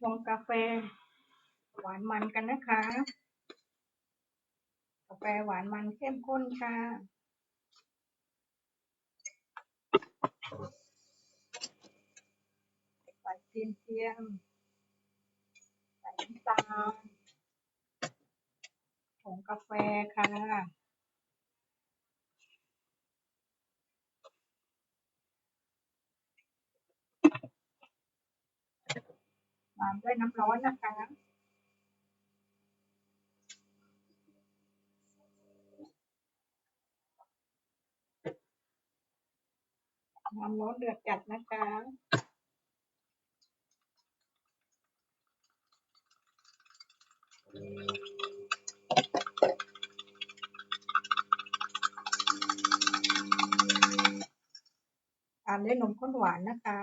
ชงกาแฟ หวานมันกันนะคะ กาแฟหวานมันเข้มข้นค่ะ ใส่ครีมเทียม ใส่น้ำตาลผงกาแฟค่ะ ตามด้วยน้ำร้อนนะคะน้ำร้อนเดือดจัดนะคะตามด้วยนมข้นหวานนะคะ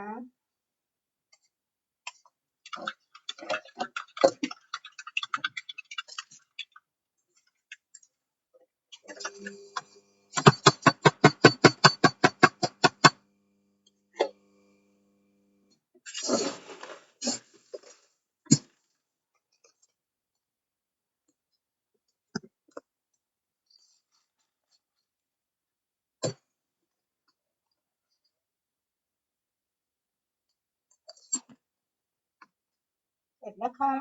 เสร็จแล้วค่ะ